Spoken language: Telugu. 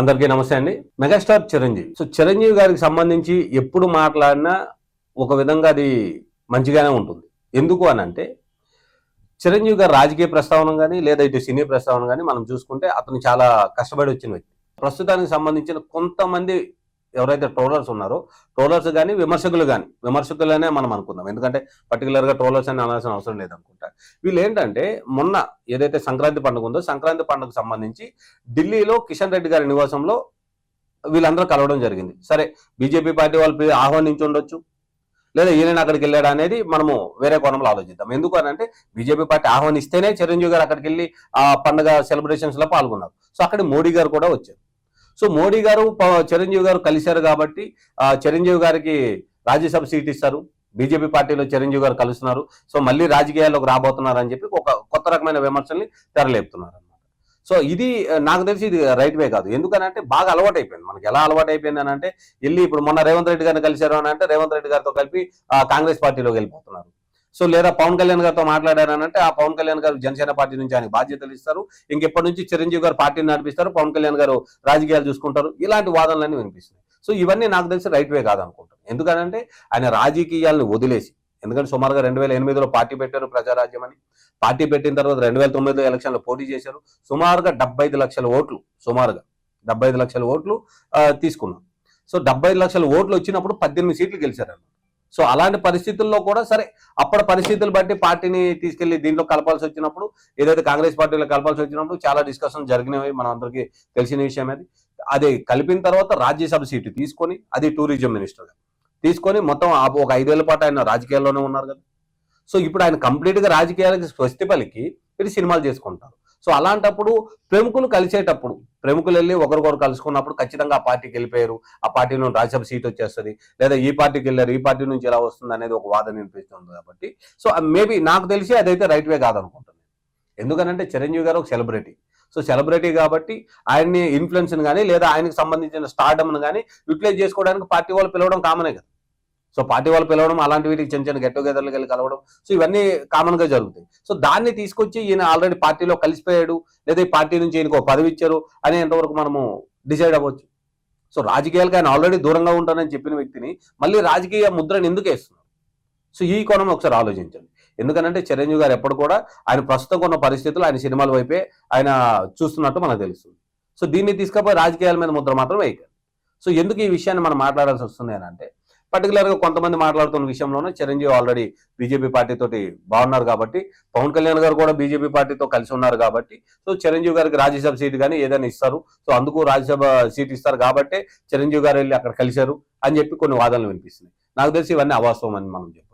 అందరికీ నమస్తే అండి. మెగాస్టార్ చిరంజీవి. సో చిరంజీవి గారికి సంబంధించి ఎప్పుడు మాట్లాడినా ఒక విధంగా అది మంచిగానే ఉంటుంది. ఎందుకు అని అంటే చిరంజీవి గారు రాజకీయ ప్రస్తావన కానీ లేదా ఇటు సినీ ప్రస్తావన కానీ మనం చూసుకుంటే అతను చాలా కష్టపడి వచ్చిన వ్యక్తి. ప్రస్తుతానికి సంబంధించిన కొంతమంది ఎవరైతే ట్రోలర్స్ ఉన్నారో ట్రోలర్స్ కానీ విమర్శకులు కానీ విమర్శకులనే మనం అనుకుందాం. ఎందుకంటే పర్టికులర్గా ట్రోలర్స్ అని అనాల్సిన అవసరం లేదనుకుంటాం. వీళ్ళు ఏంటంటే మొన్న ఏదైతే సంక్రాంతి పండుగ ఉందో సంక్రాంతి పండుగకు సంబంధించి ఢిల్లీలో కిషన్ రెడ్డి గారి నివాసంలో వీళ్ళందరూ కలవడం జరిగింది. సరే బీజేపీ పార్టీ వాళ్ళు ఆహ్వానించి ఉండొచ్చు లేదా ఈయన అక్కడికి వెళ్ళాడు అనేది మనము వేరే కోణంలో ఆలోచిద్దాం. ఎందుకు అంటే బీజేపీ పార్టీ ఆహ్వానిస్తేనే చిరంజీవి గారు అక్కడికి వెళ్ళి ఆ పండుగ సెలబ్రేషన్స్లో పాల్గొన్నారు. సో అక్కడ మోడీ గారు కూడా వచ్చారు. సో మోడీ గారు చిరంజీవి గారు కలిశారు కాబట్టి ఆ చిరంజీవి గారికి రాజ్యసభ సీట్ ఇస్తారు. బీజేపీ పార్టీలో చిరంజీవి గారు కలుస్తున్నారు. సో మళ్ళీ రాజకీయాల్లోకి రాబోతున్నారు అని చెప్పి ఒక కొత్త రకమైన విమర్శల్ని తెరలేపుతున్నారు అనమాట సో ఇది నాకు తెలిసి ఇది రైట్ వే కాదు. ఎందుకనంటే బాగా అలవాటు అయిపోయింది మనకి ఎలా అలవాటు అయిపోయింది అని అంటే వెళ్ళి ఇప్పుడు మొన్న రేవంత్ రెడ్డి గారిని కలిశారు అని అంటే రేవంత్ రెడ్డి గారితో కలిపి కాంగ్రెస్ పార్టీలోకి వెళ్ళిపోతున్నారు. సో లేదా పవన్ కళ్యాణ్ గారితో మాట్లాడారు అని అంటే ఆ పవన్ కళ్యాణ్ గారు జనసేన పార్టీ నుంచి ఆయన బాధ్యతలు ఇస్తారు. ఇంకెప్పటి నుంచి చిరంజీవి గారు పార్టీని నడిపిస్తారు పవన్ కళ్యాణ్ గారు రాజకీయాలు చూసుకుంటారు. ఇలాంటి వాదనలన్నీ వినిపిస్తున్నాయి. సో ఇవన్నీ నాకు తెలిసి రైట్ వే కాదనుకుంటారు ఎందుకంటే ఆయన రాజకీయాలను వదిలేసి ఎందుకంటే సుమారుగా రెండు వేల ఎనిమిదిలో పార్టీ పెట్టారు ప్రజారాజ్యం అని. పార్టీ పెట్టిన తర్వాత రెండు వేల తొమ్మిదిలో ఎలక్షన్లో పోటీ చేశారు. సుమారుగా డెబ్బై ఐదు లక్షల ఓట్లు సుమారుగా డెబ్బై ఐదు లక్షల ఓట్లు తీసుకున్నాం సో డెబ్బై ఐదు లక్షల ఓట్లు వచ్చినప్పుడు పద్దెనిమిది సీట్లు గెలిచారు సో అలాంటి పరిస్థితుల్లో కూడా సరే అప్పటి పరిస్థితులు బట్టి పార్టీని తీసుకెళ్ళి దీంట్లో కలపాల్సి వచ్చినప్పుడు ఏదైతే కాంగ్రెస్ పార్టీలో కలపాల్సి వచ్చినప్పుడు చాలా డిస్కషన్ జరిగినవి మన అందరికీ తెలిసిన విషయం అది. అది కలిపిన తర్వాత రాజ్యసభ సీటు తీసుకొని అది టూరిజం మినిస్టర్గా తీసుకొని మొత్తం ఒక ఐదేళ్ళ పాటు ఆయన రాజకీయాల్లోనే ఉన్నారు కదా. సో ఇప్పుడు ఆయన కంప్లీట్గా రాజకీయాలకి స్వస్తి పలికి ఇది సినిమాలు చేసుకుంటారు. సో అలాంటప్పుడు ప్రముఖులు కలిసేటప్పుడు ప్రముఖులు వెళ్ళి ఒకరికొకరు కలుసుకున్నప్పుడు ఖచ్చితంగా ఆ పార్టీకి వెళ్ళిపోయారు. ఆ పార్టీ నుండి రాజ్యసభ సీట్ వచ్చేస్తుంది. లేదా ఈ పార్టీకి వెళ్ళారు ఈ పార్టీ నుంచి ఎలా వస్తుంది అనేది ఒక వాదన వినిపిస్తుంది కాబట్టి. సో మేబీ నాకు తెలిసి అదైతే రైట్ వే కాదనుకుంటున్నాను. ఎందుకనంటే చిరంజీవి గారు ఒక సెలబ్రిటీ. సో సెలబ్రిటీ కాబట్టి ఆయన్ని ఇన్ఫ్లుయెన్స్ కానీ లేదా ఆయనకి సంబంధించిన స్టార్డమ్ను కానీ యూటిలైజ్ చేసుకోవడానికి పార్టీ వాళ్ళు పిలవడం కామనే కదా. సో పార్టీ వాళ్ళు పిలవడం అలాంటి వీటికి చిన్న చిన్న గెట్ టుగెదర్లకు వెళ్ళి కలవడం సో ఇవన్నీ కామన్గా జరుగుతాయి. సో దాన్ని తీసుకొచ్చి ఈయన ఆల్రెడీ పార్టీలో కలిసిపోయాడు లేదా ఈ పార్టీ నుంచి ఈయనకు ఒక పదవి ఇచ్చారు అనేంతవరకు మనము డిసైడ్ అవ్వచ్చు? సో రాజకీయాలకు ఆయన ఆల్రెడీ దూరంగా ఉంటానని చెప్పిన వ్యక్తిని మళ్ళీ రాజకీయ ముద్రను ఎందుకు వేస్తున్నారు? సో ఈ కోణం ఒకసారి ఆలోచించండి. ఎందుకనంటే చిరంజీవి గారు ఎప్పుడు కూడా ఆయన ప్రస్తుతం ఉన్న పరిస్థితులు ఆయన సినిమాల వైపే ఆయన చూస్తున్నట్టు మనకు తెలుస్తుంది. సో దీన్ని తీసుకపోయి రాజకీయాల మీద ముద్ర మాత్రం వేయకండి. సో ఎందుకు ఈ విషయాన్ని మనం మాట్లాడాల్సి వస్తుంది అని అంటే పర్టికులర్గా కొంతమంది మాట్లాడుతున్న విషయంలోనే చిరంజీవి ఆల్రెడీ బీజేపీ పార్టీ తోటి బాగున్నారు కాబట్టి పవన్ కళ్యాణ్ గారు కూడా బీజేపీ పార్టీతో కలిసి ఉన్నారు కాబట్టి సో చిరంజీవి గారికి రాజ్యసభ సీట్ కానీ ఏదైనా ఇస్తారు. సో అందుకు రాజ్యసభ సీట్ ఇస్తారు కాబట్టి చిరంజీవి గారు వెళ్ళి అక్కడ కలిశారు అని చెప్పి కొన్ని వాదనలు వినిపిస్తున్నాయి. నాకు తెలిసి ఇవన్నీ అవాస్తవం అని మనం చెప్తాం